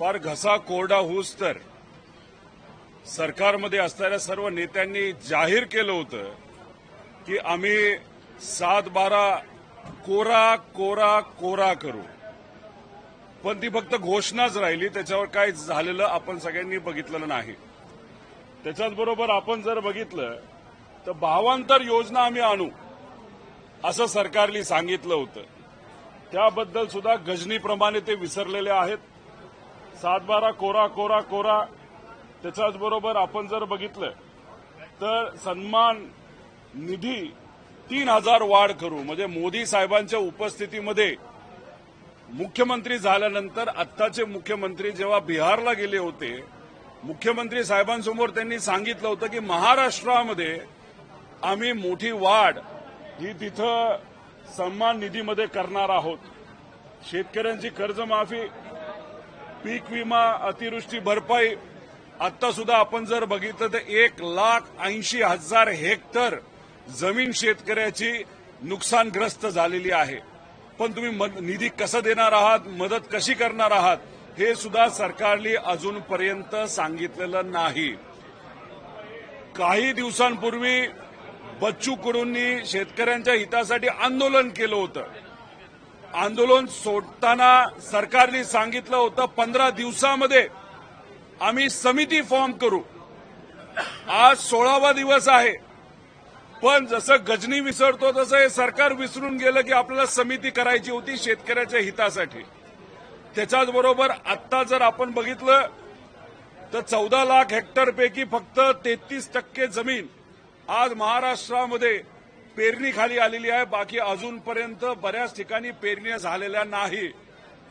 फार घसा कोरडा होऊस तर. सरकारमध्ये असणाऱ्या सर्व नेत्यांनी जाहीर केलं होतं की आम्ही सात बारा कोरा कोरा कोरा करू. पण ती फक्त घोषणाच राहिली त्याच्यावर काय झालेलं आपण सगळ्यांनी बघितलेलं नाही. त्याच्याच बरोबर आपण जर बघितलं तर भावांतर योजना आम्ही आणू असं सरकारने सांगितलं होतं. त्याबद्दल सुद्धा गजनीप्रमाणे ते विसरलेले आहेत. सातबारा कोरा कोरा कोरा. त्याच्याचबरोबर आपण जर बघितलं तर सन्मान निधी तीन हजार वाढ करू. म्हणजे मोदी साहेबांच्या उपस्थितीमध्ये मुख्यमंत्री झाल्यानंतर आत्ताचे मुख्यमंत्री जेव्हा बिहारला गेले होते मुख्यमंत्री साहेबांसमोर त्यांनी सांगितलं होतं की महाराष्ट्रामध्ये आम्ही मोठी वाढ ही तिथं सन्मान निधीमध्ये करणार आहोत. शेतकऱ्यांची कर्जमाफी पीक विमा अतिवृष्टी भरपाई आता सुद्धा आपण जर बघितलं तर एक लाख ऐंशी हजार हेक्टर जमीन शेतकऱ्याची नुकसानग्रस्त झालेली आहे. पण तुम्ही मद- निधी कसं देणार आहात मदत कशी करणार आहात हे सुद्धा सरकारने अजूनपर्यंत सांगितलेलं नाही. काही दिवसांपूर्वी बच्चू कडूंनी शेतकऱ्यांच्या हितासाठी आंदोलन केलं होतं. आंदोलन सोडताना सरकारने सांगितलं होतं पंधरा दिवसामध्ये आम्ही समिती फॉर्म करू. आज सोळावा दिवस आहे. पण जसं गजनी विसरतो तसं हे सरकार विसरून गेलं की आपल्याला समिती करायची होती शेतकऱ्याच्या हितासाठी. त्याच्याचबरोबर आत्ता जर आपण बघितलं तर चौदा लाख हेक्टरपैकी फक्त तेहतीस टक्के जमीन आज महाराष्ट्रामध्ये पेरणी खाली आलेली आहे बाकी अजूनपर्यंत बऱ्याच ठिकाणी पेरण्या झालेल्या नाही.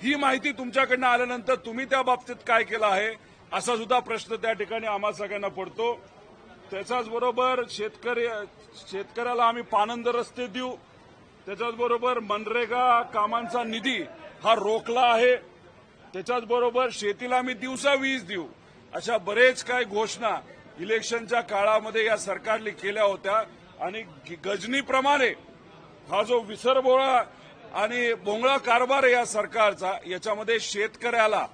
ही माहिती तुमच्याकडनं आल्यानंतर तुम्ही त्या बाबतीत काय केलं आहे असा सुद्धा प्रश्न त्या ठिकाणी आम्हा सगळ्यांना पडतो. त्याच्याच बरोबर शेतकरी शेतकऱ्याला आम्ही पानंद रस्ते देऊ. त्याच्याच बरोबर मनरेगा कामांचा निधी हा रोखला आहे. त्याच्याच बरोबर शेतीला आम्ही दिवसा वीज देऊ. अशा बरेच काही घोषणा इलेक्शनच्या काळामध्ये या सरकारने केल्या होत्या. आणि ग- गजनीप्रमाणे हा जो विसरबोळा आणि बोंगळा कारभार या सरकारचा याच्यामध्ये शेतकऱ्याला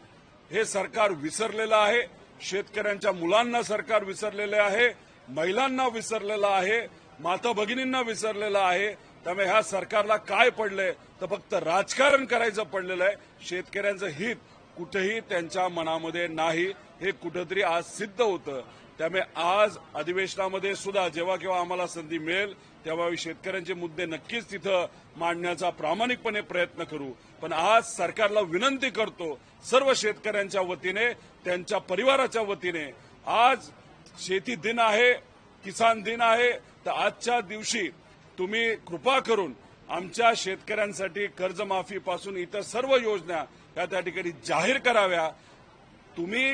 हे सरकार विसरलेलं आहे शेतकऱ्यांच्या मुलांना सरकार विसरलेले आहे महिलांना विसरलेलं आहे माता भगिनींना विसरलेलं आहे. त्यामुळे ह्या सरकारला काय पडलंय? तर फक्त राजकारण करायचं पडलेलं आहे. शेतकऱ्यांचं हित कुठेही त्यांच्या मनामध्ये नाही हे कुठंतरी आज सिद्ध होतं. त्यामुळे आज अधिवेशनामध्ये सुद्धा जेव्हा केव्हा आम्हाला संधी मिळेल तेव्हा शेतकऱ्यांचे मुद्दे नक्कीच तिथं मांडण्याचा प्रामाणिकपणे प्रयत्न करू. पण आज सरकारला विनंती करतो सर्व शेतकऱ्यांच्या वतीने त्यांच्या परिवाराच्या वतीने आज शेती दिन आहे किसान दिन आहे तर आजच्या दिवशी तुम्ही कृपा करून आमच्या शेतकऱ्यांसाठी कर्जमाफीपासून इतर सर्व योजना या त्या ठिकाणी जाहीर कराव्या. तुम्ही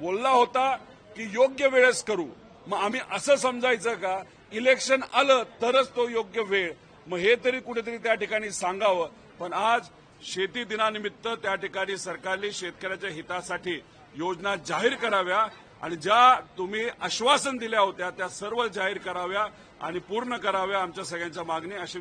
बोलला होता की योग्य वेळेस करू. मग आम्ही असं समजायचं का? इलेक्शन आलं तरच तो योग्य वेळ. मग हे तरी कुठेतरी त्या ठिकाणी सांगावं. पण आज शेती दिनानिमित्त त्या ठिकाणी सरकारने शेतकऱ्याच्या हितासाठी योजना जाहीर कराव्या आणि ज्या तुम्ही आश्वासन दिल्या होत्या त्या सर्व जाहीर कराव्या आणि पूर्ण कराव्या आमच्या सगळ्यांच्या मागणी अशी